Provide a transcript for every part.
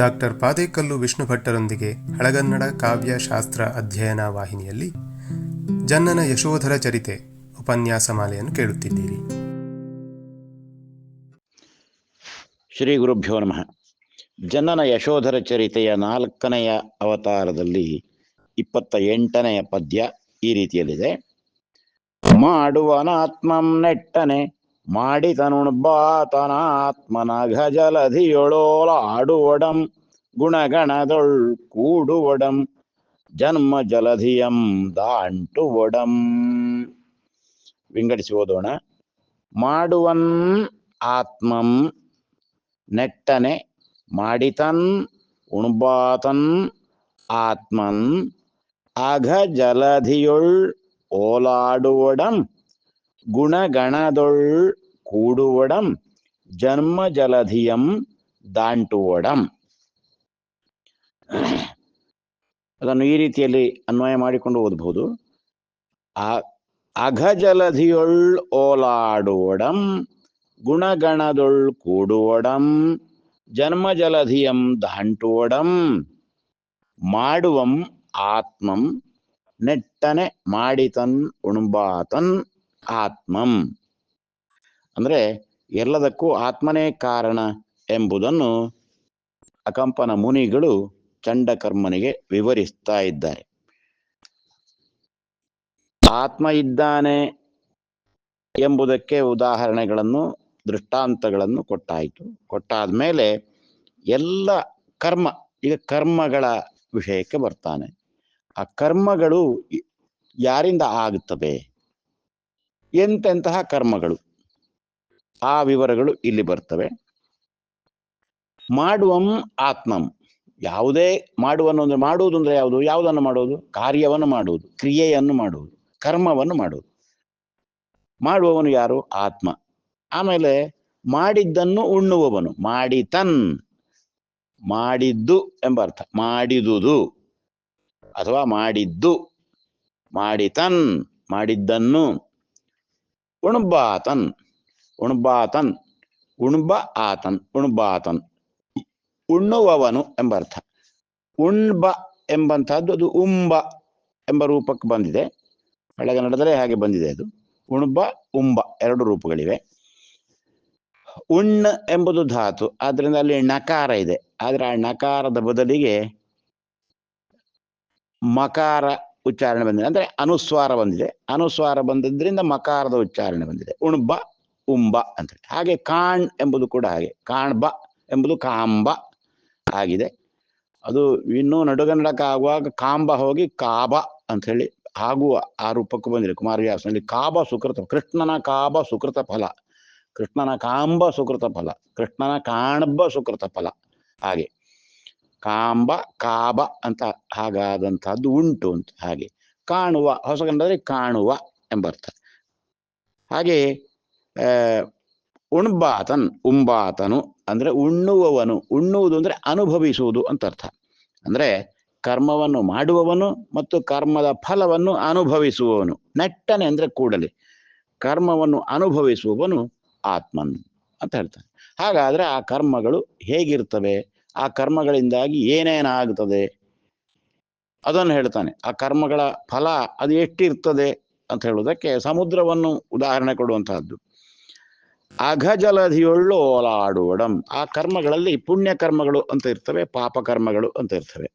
Doctor Padekallu Vishnu ಭಟ್ಟರೊಂದಿಗೆ ಹಳಗನ್ನಡ ಕಾವ್ಯ ಶಾಸ್ತ್ರ ಅಧ್ಯಯನ ವಾಹಿನಿಯಲ್ಲಿ ಜನ್ನನ ಯಶೋಧರ ಚರಿತೆ ಉಪನ್ಯಾಸ ಮಾಲೆಯನ್ನು ಕೇಳುತ್ತಿದ್ದೀರಿ. ಶ್ರೀ ಗುರುಭ್ಯೋ ನಮಃ. ಜನನ ಯಶೋಧರ ಚರಿತೆಯ ನಾಲ್ಕನೆಯ ಅವತಾರದಲ್ಲಿ ಇಪ್ಪತ್ತ ಎಂಟನೆಯ ಪದ್ಯ ಈ ರೀತಿಯಲ್ಲಿದೆ. ಮಾಡುವನಾತ್ಮಂ ನೆಟ್ಟನೆ ಮಾಡಿತನುಣ್ಬಾತನ ಆತ್ಮನ ಗಜಲಧಿಯೊಳೋಲ ಆಡುವಡಂ ಗುಣಗಣದೊಳ್ ಕೂಡುವಡಂ, ಜನ್ಮ ಜಲಧಿಯಂ ದಾಂಟುವಡಂ. ವಿಂಗಡಿಸಿ ಓದೋಣ. ಮಾಡುವನ್ ಆತ್ಮಂ, ನೆಟ್ಟನೆ ಮಾಡಿತನ್, ಉಣ್ಬಾತನ್ ಆತ್ಮನ್ ಅಘ ಜಲಧಿಯೊಳ್ ಓಲಾಡುವಡಂ. ಗುಣಗಣದೊಳ್ ಕೂಡುವಡಂ ಜನ್ಮ ಜಲಧಿಯಂ ದಾಂಟುವಡಂ. ಅದನ್ನು ಈ ರೀತಿಯಲ್ಲಿ ಅನ್ವಯ ಮಾಡಿಕೊಂಡು ಓದಬಹುದು. ಅಘಜಲಧಿಯೊಳ್ ಓಲಾಡುವಡಂ, ಗುಣಗಣದೊಳ್ ಕೂಡುವಡಂ ಜನ್ಮ ಜಲಧಿಯಂ ದಾಂಟುವಡಂ. ಮಾಡುವಂ ಆತ್ಮಂ, ನೆಟ್ಟನೆ ಮಾಡಿತನ್, ಉಣ್ಬಾತನ್. ಆತ್ಮಂ. ಅಂದ್ರೆ ಎಲ್ಲದಕ್ಕೂ ಆತ್ಮನೇ ಕಾರಣ ಎಂಬುದನ್ನು ಅಕಂಪನ ಮುನಿಗಳು ಚಂಡಕರ್ಮನಿಗೆ ವಿವರಿಸ್ತಾ ಇದ್ದಾರೆ. ಆತ್ಮ ಇದ್ದಾನೆ ಎಂಬುದಕ್ಕೆ ಉದಾಹರಣೆಗಳನ್ನು, ದೃಷ್ಟಾಂತಗಳನ್ನು ಕೊಟ್ಟಾಯಿತು. ಕೊಟ್ಟಾದ ಮೇಲೆ ಎಲ್ಲ ಕರ್ಮ, ಈಗ ಕರ್ಮಗಳ ವಿಷಯಕ್ಕೆ ಬರ್ತಾನೆ. ಆ ಕರ್ಮಗಳು ಯಾರಿಂದ ಆಗುತ್ತವೆ? ಎಂತೆಂತಹ ಕರ್ಮಗಳು? ಆ ವಿವರಗಳು ಇಲ್ಲಿ ಬರ್ತವೆ. ಮಾಡುವಂ ಆತ್ಮಂ. ಯಾವುದೇ ಮಾಡುವನ್ನು ಅಂದ್ರೆ ಮಾಡುವುದು ಅಂದ್ರೆ ಯಾವುದು? ಯಾವುದನ್ನು ಮಾಡುವುದು? ಕಾರ್ಯವನ್ನು ಮಾಡುವುದು, ಕ್ರಿಯೆಯನ್ನು ಮಾಡುವುದು, ಕರ್ಮವನ್ನು ಮಾಡುವುದು. ಮಾಡುವವನು ಯಾರು? ಆತ್ಮ. ಆಮೇಲೆ ಮಾಡಿದ್ದನ್ನು ಉಣ್ಣುವವನು. ಮಾಡಿತನ್. ಮಾಡಿದ್ದು ಎಂಬ ಅರ್ಥ. ಮಾಡಿದುದು ಅಥವಾ ಮಾಡಿದ್ದು. ಮಾಡಿತನ್. ಮಾಡಿದ್ದನ್ನು. ಉಣ್ಬಾತನ್ ಉಣ್ಬಾತನ್ ಉಣ್ಬ ಆತನ್ ಉಣ್ಬಾತನ್. ಉಣ್ಣುವವನು ಎಂಬ ಅರ್ಥ ಉಣ್ಬ ಎಂಬಂತಹದ್ದು ಅದು ಉಂಬ ಎಂಬ ರೂಪಕ್ಕೆ ಬಂದಿದೆ. ಹಳೆಗನ್ನಡದಲ್ಲೇ ಹಾಗೆ ಬಂದಿದೆ ಅದು. ಉಣ್ಬ, ಉಂಬ ಎರಡು ರೂಪಗಳಿವೆ. ಉಣ್ಣ ಎಂಬುದು ಧಾತು. ಆದ್ರಿಂದ ಅಲ್ಲಿ ನಕಾರ ಇದೆ. ಆದ್ರೆ ಆ ನಕಾರದ ಬದಲಿಗೆ ಮಕಾರ ಉಚ್ಚಾರಣೆ ಬಂದಿದೆ. ಅಂದ್ರೆ ಅನುಸ್ವಾರ ಬಂದಿದೆ. ಅನುಸ್ವಾರ ಬಂದದ್ರಿಂದ ಮಕಾರದ ಉಚ್ಚಾರಣೆ ಬಂದಿದೆ. ಉಣ್ಬ, ಉಂಬ ಅಂತ ಹಾಗೆ ಕಾಣ್ ಎಂಬುದು ಕೂಡ ಹಾಗೆ. ಕಾಣ್ಬ ಎಂಬುದು ಕಾಂಬ ಆಗಿದೆ. ಅದು ಇನ್ನೂ ನಡುಗನ್ನಡಕ ಆಗುವಾಗ ಕಾಂಬ ಹೋಗಿ ಕಾಬ ಅಂತ ಹೇಳಿ ಆಗುವ ಆ ರೂಪಕ್ಕೂ ಬಂದಿದೆ. ಕುಮಾರವ್ಯಾಸನಲ್ಲಿ ಕಾಬ ಸುಕೃತ ಕೃಷ್ಣನ ಕಾಬ ಸುಕೃತ ಫಲ, ಕೃಷ್ಣನ ಕಾಂಬ ಸುಕೃತ ಫಲ, ಕೃಷ್ಣನ ಕಾಣ್ಬ ಸುಕೃತ ಫಲ ಹಾಗೆ. ಕಾಂಬ, ಕಾಬ ಅಂತ ಹಾಗಾದಂತಹದ್ದು ಉಂಟು ಅಂತ ಹಾಗೆ ಕಾಣುವ ಹೊಸಗಂಡದ್ರೆ ಕಾಣುವ ಎಂಬರ್ಥ ಹಾಗೆ ಉಣ್ಬಾತನ್, ಉಂಬಾತನು ಅಂದ್ರೆ ಉಣ್ಣುವವನು. ಉಣ್ಣುವುದು ಅಂದ್ರೆ ಅನುಭವಿಸುವುದು ಅಂತ ಅರ್ಥ. ಅಂದ್ರೆ ಕರ್ಮವನ್ನು ಮಾಡುವವನು ಮತ್ತು ಕರ್ಮದ ಫಲವನ್ನು ಅನುಭವಿಸುವವನು. ನೆಟ್ಟನೆ ಅಂದ್ರೆ ಕೂಡಲೇ. ಕರ್ಮವನ್ನು ಅನುಭವಿಸುವವನು ಆತ್ಮನ್ ಅಂತ ಹೇಳ್ತಾನೆ ಹಾಗಾದ್ರೆ ಆ ಕರ್ಮಗಳು ಹೇಗಿರ್ತವೆ? ಆ ಕರ್ಮಗಳಿಂದಾಗಿ ಏನೇನಾಗ್ತದೆ? ಅದನ್ನು ಹೇಳ್ತಾನೆ. ಆ ಕರ್ಮಗಳ ಫಲ ಅದು ಎಷ್ಟಿರ್ತದೆ ಅಂತ ಹೇಳುವುದಕ್ಕೆ ಸಮುದ್ರವನ್ನು ಉದಾಹರಣೆ ಕೊಡುವಂತಹದ್ದು. ಅಘಜಲಧಿಯೊಳ್ಳು ಓಲಾಡುವಡಂ. ಆ ಕರ್ಮಗಳಲ್ಲಿ ಪುಣ್ಯ ಕರ್ಮಗಳು ಅಂತ ಇರ್ತವೆ ಪಾಪ ಕರ್ಮಗಳು ಅಂತ ಇರ್ತವೆ.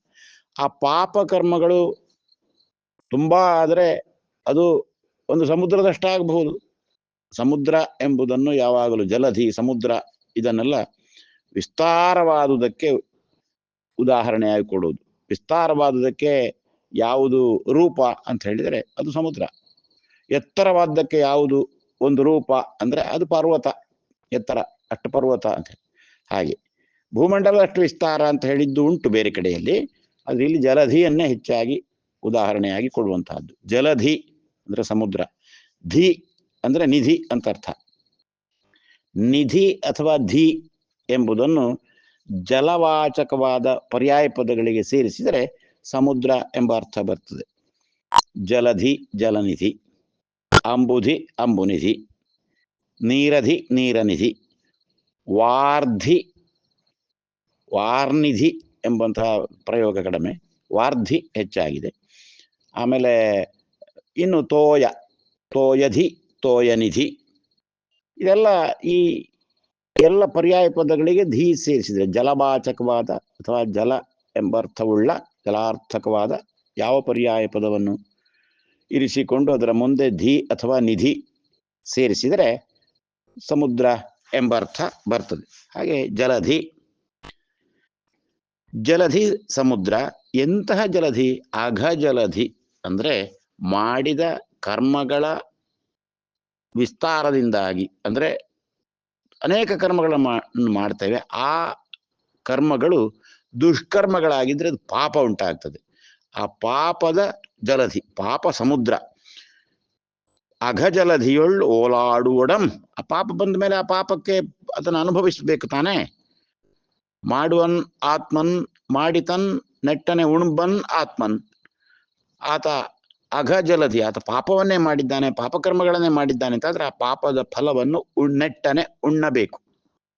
ಆ ಪಾಪ ಕರ್ಮಗಳು ತುಂಬಾ ಆದರೆ ಅದು ಒಂದು ಸಮುದ್ರದಷ್ಟಾಗಬಹುದು. ಸಮುದ್ರ ಎಂಬುದನ್ನು ಯಾವಾಗಲೂ ಜಲಧಿ, ಸಮುದ್ರ ಇದನ್ನೆಲ್ಲ ವಿಸ್ತಾರವಾದುದಕ್ಕೆ ಉದಾಹರಣೆಯಾಗಿ ಕೊಡುವುದು ವಿಸ್ತಾರವಾದುದಕ್ಕೆ ಯಾವುದು ರೂಪ ಅಂತ ಹೇಳಿದರೆ ಅದು ಸಮುದ್ರ. ಎತ್ತರವಾದಕ್ಕೆ ಯಾವುದು ಒಂದು ರೂಪ ಅಂದ್ರೆ ಅದು ಪರ್ವತ, ಎತ್ತರ, ಅಷ್ಟು ಪರ್ವತ ಅಂತ ಹಾಗೆ ಭೂಮಂಡಲ ಅಷ್ಟು ವಿಸ್ತಾರ ಅಂತ ಹೇಳಿದ್ದು ಉಂಟು ಬೇರೆ ಕಡೆಯಲ್ಲಿ. ಅದು ಇಲ್ಲಿ ಜಲಧಿಯನ್ನೇ ಹೆಚ್ಚಾಗಿ ಉದಾಹರಣೆಯಾಗಿ ಕೊಡುವಂತಹದ್ದು. ಜಲಧಿ ಅಂದ್ರೆ ಸಮುದ್ರ. ಧಿ ಅಂದ್ರೆ ನಿಧಿ ಅಂತ ಅರ್ಥ. ನಿಧಿ ಅಥವಾ ಧಿ ಎಂಬುದನ್ನು ಜಲವಾಚಕವಾದ ಪರ್ಯಾಯ ಪದಗಳಿಗೆ ಸೇರಿಸಿದರೆ ಸಮುದ್ರ ಎಂಬ ಅರ್ಥ ಬರ್ತದೆ. ಜಲಧಿ, ಜಲನಿಧಿ, ಅಂಬುಧಿ, ಅಂಬುನಿಧಿ, ನೀರಧಿ, ನೀರನಿಧಿ, ವಾರ್ಧಿ, ವಾರ್ನಿಧಿ ಎಂಬಂತಹ ಪ್ರಯೋಗ ಕಡಿಮೆ, ವಾರ್ಧಿ ಹೆಚ್ಚಾಗಿದೆ. ಆಮೇಲೆ ಇನ್ನು ತೋಯ, ತೋಯಧಿ, ತೋಯನಿಧಿ, ಇದೆಲ್ಲ ಈ ಎಲ್ಲ ಪರ್ಯಾಯ ಪದಗಳಿಗೆ ಧೀ ಸೇರಿಸಿದರೆ ಜಲವಾಚಕವಾದ ಅಥವಾ ಜಲ ಎಂಬ ಅರ್ಥವುಳ್ಳ ಜಲಾರ್ಥಕವಾದ ಯಾವ ಪರ್ಯಾಯ ಪದವನ್ನು ಇರಿಸಿಕೊಂಡು ಅದರ ಮುಂದೆ ಧಿ ಅಥವಾ ನಿಧಿ ಸೇರಿಸಿದರೆ ಸಮುದ್ರ ಎಂಬ ಅರ್ಥ ಬರ್ತದೆ. ಹಾಗೆ ಜಲಧಿ. ಜಲಧಿ ಸಮುದ್ರ ಎಂತಹ ಜಲಧಿ? ಅಘ ಜಲಧಿ ಅಂದರೆ ಮಾಡಿದ ಕರ್ಮಗಳ ವಿಸ್ತಾರದಿಂದಾಗಿ ಅಂದ್ರೆ ಅನೇಕ ಕರ್ಮಗಳನ್ನು ಮಾಡ್ತೇವೆ. ಆ ಕರ್ಮಗಳು ದುಷ್ಕರ್ಮಗಳಾಗಿದ್ರೆ ಅದು ಪಾಪ ಉಂಟಾಗ್ತದೆ. ಆ ಪಾಪದ ಜಲಧಿ, ಪಾಪ ಸಮುದ್ರ ಅಘ ಜಲಧಿಯೊಳ್ ಓಲಾಡುವಡಂ. ಆ ಪಾಪ ಬಂದ ಮೇಲೆ ಆ ಪಾಪಕ್ಕೆ ಅದನ್ನು ಅನುಭವಿಸಬೇಕು ತಾನೇ. ಮಾಡುವನ್ ಆತ್ಮನ್, ಮಾಡಿತನ್ ನೆಟ್ಟನೆ ಉಣ್ಬನ್ ಆತ್ಮನ್. ಆತ ಅಘ ಜಲಧಿ ಆತ ಪಾಪವನ್ನೇ ಮಾಡಿದ್ದಾನೆ, ಪಾಪಕರ್ಮಗಳನ್ನೇ ಮಾಡಿದ್ದಾನೆ ಅಂತಂದ್ರೆ ಆ ಪಾಪದ ಫಲವನ್ನು ಉಣ್ಣೆಟ್ಟನೆ ಉಣ್ಣಬೇಕು.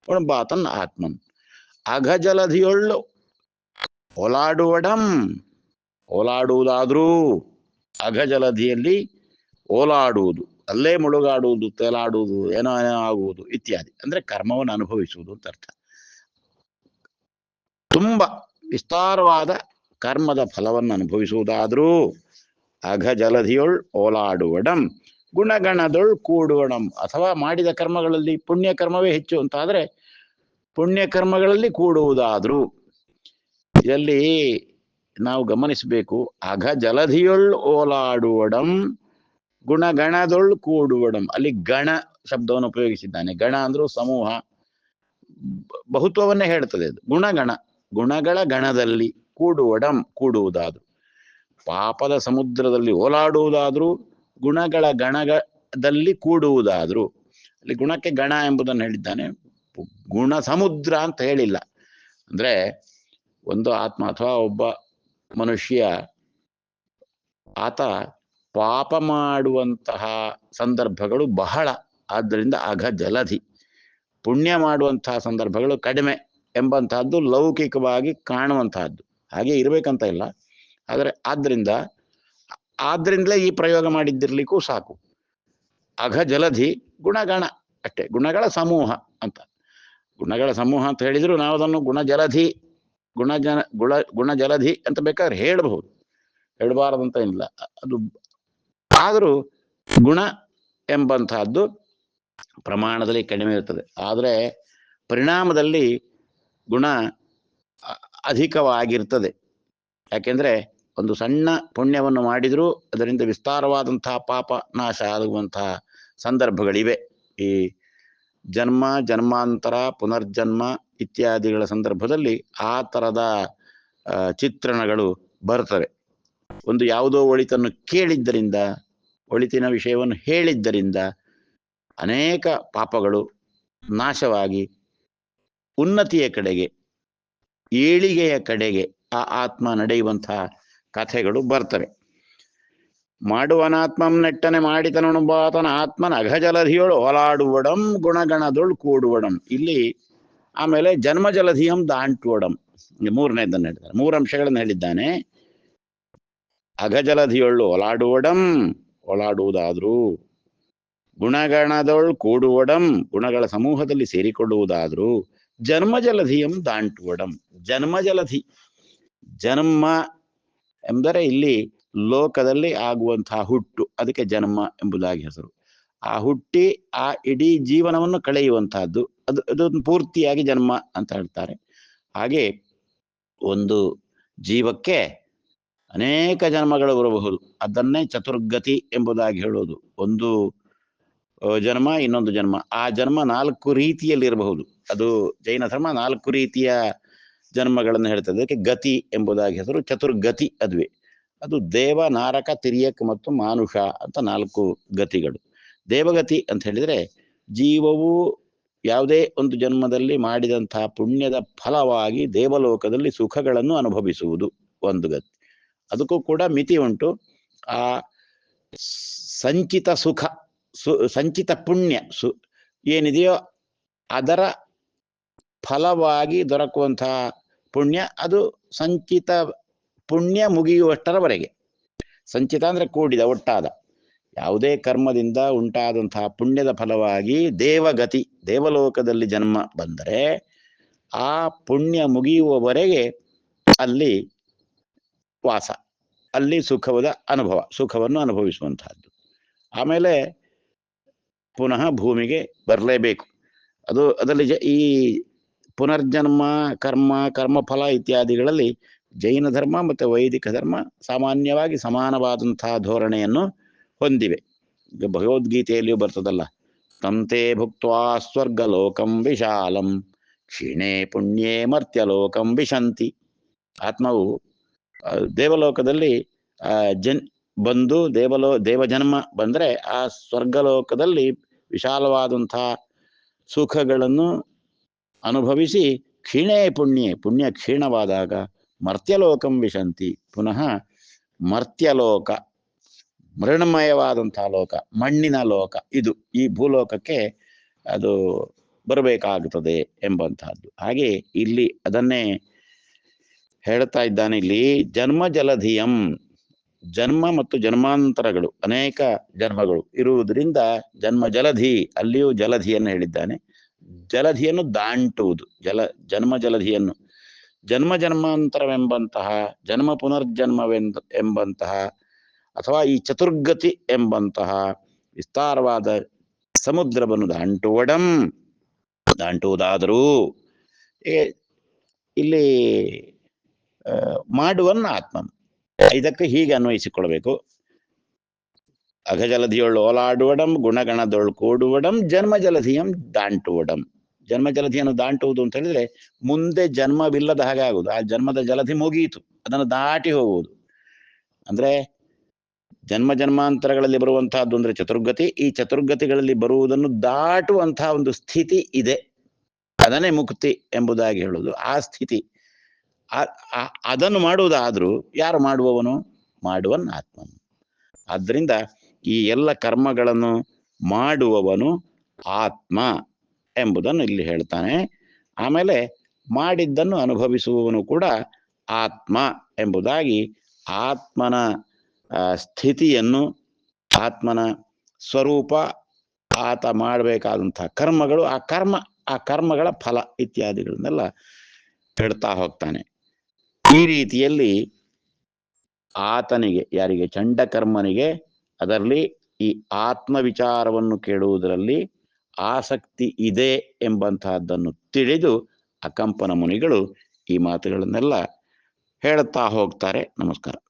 ಉಣಬಾತನ್ ಆತ್ಮನ್. ಅಘಜಲಧಿಯೊಳ್ಳು. ಓಲಾಡುವಡಂ. ಓಲಾಡುವುದಾದ್ರೂ ಅಘಜಲಧಿಯಲ್ಲಿ ಓಲಾಡುವುದು, ಅಲ್ಲೇ ಮುಳುಗಾಡುವುದು, ತೇಲಾಡುವುದು, ಏನೋ ಏನೋ ಆಗುವುದು ಇತ್ಯಾದಿ. ಅಂದ್ರೆ ಕರ್ಮವನ್ನು ಅನುಭವಿಸುವುದು ಅಂತ ಅರ್ಥ. ತುಂಬಾ ವಿಸ್ತಾರವಾದ ಕರ್ಮದ ಫಲವನ್ನು ಅನುಭವಿಸುವುದಾದರೂ ಅಘ ಜಲಧಿಯೊಳ್ ಓಲಾಡುವಡಂ, ಗುಣಗಣದೊಳ್ ಕೂಡುವಡಂ. ಅಥವಾ ಮಾಡಿದ ಕರ್ಮಗಳಲ್ಲಿ ಪುಣ್ಯ ಕರ್ಮವೇ ಹೆಚ್ಚು ಅಂತಾದ್ರೆ ಪುಣ್ಯ ಕರ್ಮಗಳಲ್ಲಿ ಕೂಡುವುದಾದರೂ. ಇದರಲ್ಲಿ ನಾವು ಗಮನಿಸಬೇಕು ಅಘ ಜಲಧಿಯೊಳ್ ಓಲಾಡುವಡಂ, ಗುಣಗಣದೊಳ್ ಕೂಡುವಡಂ. ಅಲ್ಲಿ ಗಣ ಶಬ್ದವನ್ನು ಉಪಯೋಗಿಸಿದ್ದಾನೆ. ಗಣ ಅಂದ್ರೆ ಸಮೂಹ. ಬಹುತ್ವವನ್ನೇ ಹೇಳ್ತದೆ ಅದು. ಗುಣಗಣ. ಗುಣಗಳ ಗಣದಲ್ಲಿ ಕೂಡುವಡಂ, ಕೂಡುವುದಾದ್ರು. ಪಾಪದ ಸಮುದ್ರದಲ್ಲಿ ಓಲಾಡುವುದಾದ್ರೂ, ಗುಣಗಳ ಗಣಗದಲ್ಲಿ ಕೂಡುವುದಾದ್ರು, ಅಲ್ಲಿ ಗುಣಕ್ಕೆ ಗಣ ಎಂಬುದನ್ನು ಹೇಳಿದ್ದಾನೆ. ಗುಣ ಸಮುದ್ರ ಅಂತ ಹೇಳಿಲ್ಲ. ಅಂದ್ರೆ ಒಂದು ಆತ್ಮ ಅಥವಾ ಒಬ್ಬ ಮನುಷ್ಯ ಆತ ಪಾಪ ಮಾಡುವಂತಹ ಸಂದರ್ಭಗಳು ಬಹಳ. ಆದ್ದರಿಂದ ಅಘ ಜಲಧಿ. ಪುಣ್ಯ ಮಾಡುವಂತಹ ಸಂದರ್ಭಗಳು ಕಡಿಮೆ ಎಂಬಂತಹದ್ದು ಲೌಕಿಕವಾಗಿ ಕಾಣುವಂತಹದ್ದು. ಹಾಗೆ ಇರಬೇಕಂತ ಇಲ್ಲ. ಆದರೆ ಆದ್ದರಿಂದ ಆದ್ದರಿಂದಲೇ ಈ ಪ್ರಯೋಗ ಮಾಡಿದ್ದಿರ್ಲಿಕ್ಕೂ ಸಾಕು. ಅಘ ಜಲಧಿ ಗುಣಗಣ ಅಷ್ಟೇ. ಗುಣಗಳ ಸಮೂಹ ಅಂತ. ಗುಣಗಳ ಸಮೂಹ ಅಂತ ಹೇಳಿದ್ರು ನಾವು ಅದನ್ನು ಗುಣಜಲಧಿ ಗುಣ ಗುಣಜಲಧಿ ಗುಣ ಗುಣ ಜಲಧಿ ಅಂತ ಬೇಕಾದ್ರೆ ಹೇಳಬಹುದು. ಹೇಳಬಾರದಂತ ಇಲ್ಲ ಅದು ಆದರೂ ಗುಣ ಎಂಬಂತಹದ್ದು ಪ್ರಮಾಣದಲ್ಲಿ ಕಡಿಮೆ ಇರ್ತದೆ. ಆದರೆ ಪರಿಣಾಮದಲ್ಲಿ ಗುಣ ಅಧಿಕವಾಗಿರ್ತದೆ. ಯಾಕೆಂದ್ರೆ ಒಂದು ಸಣ್ಣ ಪುಣ್ಯವನ್ನು ಮಾಡಿದರೂ ಅದರಿಂದ ವಿಸ್ತಾರವಾದಂತಹ ಪಾಪ ನಾಶ ಆಗುವಂತಹ ಸಂದರ್ಭಗಳಿವೆ. ಈ ಜನ್ಮ, ಜನ್ಮಾಂತರ, ಪುನರ್ಜನ್ಮ ಇತ್ಯಾದಿಗಳ ಸಂದರ್ಭದಲ್ಲಿ ಆ ಥರದ ಚಿತ್ರಣಗಳು ಬರ್ತವೆ ಒಂದು ಯಾವುದೋ ಒಳಿತನ್ನು ಕೇಳಿದ್ದರಿಂದ, ಒಳಿತಿನ ವಿಷಯವನ್ನು ಹೇಳಿದ್ದರಿಂದ ಅನೇಕ ಪಾಪಗಳು ನಾಶವಾಗಿ ಉನ್ನತಿಯ ಕಡೆಗೆ, ಏಳಿಗೆಯ ಕಡೆಗೆ ಆ ಆತ್ಮ ನಡೆಯುವಂತಹ ಕಥೆಗಳು ಬರ್ತವೆ. ಮಾಡುವನಾತ್ಮಂ ನೆಟ್ಟನೆ ಮಾಡಿತನುಣುಬಾತನ ಆತ್ಮನ ಅಘಜಲಧಿಯೊಳು ಓಲಾಡುವಡಂ ಗುಣಗಣದೊಳ್ ಕೂಡುವಡಂ. ಇಲ್ಲಿ ಆಮೇಲೆ ಜನ್ಮ ಜಲಧಿಯಂ ದಾಂಟುವಡಂ ಮೂರನೇದನ್ನು ಹೇಳಿದ್ದಾರೆ. ಮೂರು ಅಂಶಗಳನ್ನು ಹೇಳಿದ್ದಾನೆ. ಅಘಜಲಧಿಯೊಳು ಒಲಾಡುವಡಂ ಒಲಾಡುವುದಾದ್ರೂ ಗುಣಗಣದೊಳ್ ಕೂಡುವಡಂ, ಗುಣಗಳ ಸಮೂಹದಲ್ಲಿ ಸೇರಿಕೊಳ್ಳುವುದಾದ್ರೂ ಜನ್ಮ ಜಲಧಿಯಂ ದಾಂಟುವಡಂ. ಜನ್ಮ ಜಲಧಿ ಜನ್ಮ ಎಂದರೆ ಇಲ್ಲಿ ಲೋಕದಲ್ಲಿ ಆಗುವಂತಹ ಹುಟ್ಟು, ಅದಕ್ಕೆ ಜನ್ಮ ಎಂಬುದಾಗಿ ಹೆಸರು. ಆ ಹುಟ್ಟಿ, ಆ ಇಡೀ ಜೀವನವನ್ನು ಕಳೆಯುವಂತಹದ್ದು, ಅದು, ಅದೊಂದು ಪೂರ್ತಿಯಾಗಿ ಜನ್ಮ ಅಂತ ಹೇಳ್ತಾರೆ. ಹಾಗೆ ಒಂದು ಜೀವಕ್ಕೆ ಅನೇಕ ಜನ್ಮಗಳು ಬರಬಹುದು. ಅದನ್ನೇ ಚತುರ್ಗತಿ ಎಂಬುದಾಗಿ ಹೇಳೋದು. ಒಂದು ಜನ್ಮ, ಇನ್ನೊಂದು ಜನ್ಮ. ಆ ಜನ್ಮ ನಾಲ್ಕು ರೀತಿಯಲ್ಲಿ ಇರಬಹುದು. ಅದು ಜೈನ ಧರ್ಮ ನಾಲ್ಕು ರೀತಿಯ ಜನ್ಮಗಳನ್ನು ಹೇಳ್ತದೆ. ಅದಕ್ಕೆ ಗತಿ ಎಂಬುದಾಗಿ ಹೆಸರು ಚತುರ್ಗತಿ ಅದುವೆ. ಅದು ದೇವ, ನಾರಕ, ತಿರಿಯಕ್ ಮತ್ತು ಮಾನುಷ ಅಂತ ನಾಲ್ಕು ಗತಿಗಳು. ದೇವಗತಿ ಅಂತ ಹೇಳಿದ್ರೆ ಜೀವವು ಯಾವುದೇ ಒಂದು ಜನ್ಮದಲ್ಲಿ ಮಾಡಿದಂತಹ ಪುಣ್ಯದ ಫಲವಾಗಿ ದೇವಲೋಕದಲ್ಲಿ ಸುಖಗಳನ್ನು ಅನುಭವಿಸುವುದು ಒಂದು ಗತಿ. ಅದಕ್ಕೂ ಕೂಡ ಮಿತಿ ಉಂಟು. ಆ ಸಂಚಿತ ಸುಖ, ಸು, ಸಂಚಿತ ಪುಣ್ಯ ಸು, ಏನಿದೆಯೋ ಅದರ ಫಲವಾಗಿ ದೊರಕುವಂತಹ ಪುಣ್ಯ, ಅದು ಸಂಚಿತ ಪುಣ್ಯ ಮುಗಿಯುವಷ್ಟರವರೆಗೆ. ಸಂಚಿತ ಅಂದರೆ ಕೂಡಿದ, ಒಟ್ಟಾದ. ಯಾವುದೇ ಕರ್ಮದಿಂದ ಉಂಟಾದಂತಹ ಪುಣ್ಯದ ಫಲವಾಗಿ ದೇವಗತಿ, ದೇವಲೋಕದಲ್ಲಿ ಜನ್ಮ ಬಂದರೆ ಆ ಪುಣ್ಯ ಮುಗಿಯುವವರೆಗೆ ಅಲ್ಲಿ ವಾಸ, ಅಲ್ಲಿ ಸುಖವಾದ ಅನುಭವ, ಸುಖವನ್ನು ಅನುಭವಿಸುವಂತಹದ್ದು. ಆಮೇಲೆ ಪುನಃ ಭೂಮಿಗೆ ಬರಲೇಬೇಕು. ಅದು ಅದರಲ್ಲಿ ಈ ಪುನರ್ಜನ್ಮ, ಕರ್ಮ, ಕರ್ಮಫಲ ಇತ್ಯಾದಿಗಳಲ್ಲಿ ಜೈನ ಧರ್ಮ ಮತ್ತು ವೈದಿಕ ಧರ್ಮ ಸಾಮಾನ್ಯವಾಗಿ ಸಮಾನವಾದಂತಹ ಧೋರಣೆಯನ್ನು ಹೊಂದಿವೆ. ಈಗ ಭಗವದ್ಗೀತೆಯಲ್ಲಿಯೂ ಬರ್ತದಲ್ಲ, ತಂತೆ ಭುಕ್ತ್ವಾ ಸ್ವರ್ಗಲೋಕಂ ವಿಶಾಲಂ, ಕ್ಷೀಣೆ ಪುಣ್ಯೇ ಮರ್ತ್ಯಲೋಕಂ ವಿಶಂತಿ ಆತ್ಮವು ದೇವಲೋಕದಲ್ಲಿ ಜನ್, ಬಂದು ದೇವಲೋ, ದೇವಜನ್ಮ ಬಂದರೆ ಆ ಸ್ವರ್ಗಲೋಕದಲ್ಲಿ ವಿಶಾಲವಾದಂಥ ಸುಖಗಳನ್ನು ಅನುಭವಿಸಿ ಕ್ಷೀಣೇ ಪುಣ್ಯೆ, ಪುಣ್ಯ ಕ್ಷೀಣವಾದಾಗ ಮರ್ತ್ಯಲೋಕಂ ವಿಶಂತಿ. ಪುನಃ ಮರ್ತ್ಯಲೋಕ, ಮೃಣಮಯವಾದಂತಹ ಲೋಕ, ಮಣ್ಣಿನ ಲೋಕ, ಇದು ಈ ಭೂಲೋಕಕ್ಕೆ ಅದು ಬರಬೇಕಾಗುತ್ತದೆ ಎಂಬಂತಹದ್ದು. ಹಾಗೆ ಇಲ್ಲಿ ಅದನ್ನೇ ಹೇಳ್ತಾ ಇದ್ದಾನೆ ಇಲ್ಲಿ, ಜನ್ಮ ಜಲಧಿಯಂ, ಜನ್ಮ ಮತ್ತು ಜನ್ಮಾಂತರಗಳು, ಅನೇಕ ಜನ್ಮಗಳು ಇರುವುದರಿಂದ ಜನ್ಮ ಜಲಧಿ, ಅಲ್ಲಿಯೂ ಜಲಧಿಯನ್ನು ಹೇಳಿದ್ದಾನೆ. ಜಲಧಿಯನ್ನು ದಾಂಟುವುದು, ಜಲ, ಜನ್ಮ ಜಲಧಿಯನ್ನು. ಜನ್ಮ ಜನ್ಮಾಂತರವೆಂಬಂತಹ, ಜನ್ಮ ಪುನರ್ಜನ್ಮವೆಂದ, ಎಂಬಂತಹ, ಅಥವಾ ಈ ಚತುರ್ಗತಿ ಎಂಬಂತಹ ವಿಸ್ತಾರವಾದ ಸಮುದ್ರವನ್ನು ದಾಂಟುವಡಂ, ದಾಂಟುವುದಾದರೂ ಇಲ್ಲಿ ಮಾಡುವನ್ನ ಆತ್ಮ ಇದಕ್ಕೆ ಹೀಗೆ ಅನ್ವಯಿಸಿಕೊಳ್ಬೇಕು ಅಘಜಲಧಿಯೊಳು ಓಲಾಡುವಡಂ, ಗುಣಗಣದೊಳು ಕೂಡುವಡಂ ಜನ್ಮ ಜಲಧಿಯಂ ದಾಂಟುವಡಂ. ಜನ್ಮ ಜಲಧಿಯನ್ನು ದಾಂಟುವುದು ಅಂತ ಹೇಳಿದ್ರೆ ಮುಂದೆ ಜನ್ಮವಿಲ್ಲದ ಹಾಗೆ ಆಗುವುದು. ಆ ಜನ್ಮದ ಜಲಧಿ ಮುಗಿಯಿತು. ಅದನ್ನು ದಾಟಿ ಹೋಗುವುದು. ಅಂದ್ರೆ ಜನ್ಮ ಜನ್ಮಾಂತರಗಳಲ್ಲಿ ಬರುವಂತಹದ್ದು ಅಂದ್ರೆ ಚತುರ್ಗತಿ. ಈ ಚತುರ್ಗತಿಗಳಲ್ಲಿ ಬರುವುದನ್ನು ದಾಟುವಂತಹ ಒಂದು ಸ್ಥಿತಿ ಇದೆ. ಅದನ್ನೇ ಮುಕ್ತಿ ಎಂಬುದಾಗಿ ಹೇಳುವುದು. ಆ ಸ್ಥಿತಿ. ಅದನ್ನು ಮಾಡುವುದಾದ್ರೂ ಯಾರು ಮಾಡುವವನು? ಮಾಡುವನ್ ಆತ್ಮ ಆದ್ದರಿಂದ ಈ ಎಲ್ಲ ಕರ್ಮಗಳನ್ನು ಮಾಡುವವನು ಆತ್ಮ ಎಂಬುದನ್ನು ಇಲ್ಲಿ ಹೇಳ್ತಾನೆ. ಆಮೇಲೆ ಮಾಡಿದ್ದನ್ನು ಅನುಭವಿಸುವವನು ಕೂಡ ಆತ್ಮ ಎಂಬುದಾಗಿ ಆತ್ಮನ ಸ್ಥಿತಿಯನ್ನು, ಆತ್ಮನ ಸ್ವರೂಪ, ಆತ ಮಾಡಬೇಕಾದಂತಹ ಕರ್ಮಗಳು, ಆ ಕರ್ಮ, ಆ ಕರ್ಮಗಳ ಫಲ ಇತ್ಯಾದಿಗಳನ್ನೆಲ್ಲ ಹೇಳ್ತಾ ಹೋಗ್ತಾನೆ. ಈ ರೀತಿಯಲ್ಲಿ ಆತನಿಗೆ, ಯಾರಿಗೆ, ಚಂಡಕರ್ಮನಿಗೆ ಅದರಲ್ಲಿ ಈ ಆತ್ಮ ವಿಚಾರವನ್ನು ಕೇಳುವುದರಲ್ಲಿ ಆಸಕ್ತಿ ಇದೆ ಎಂಬಂತಹದ್ದನ್ನು ತಿಳಿದು ಅಕಂಪನ ಮುನಿಗಳು ಈ ಮಾತುಗಳನ್ನೆಲ್ಲ ಹೇಳುತ್ತಾ ಹೋಗ್ತಾರೆ. ನಮಸ್ಕಾರ.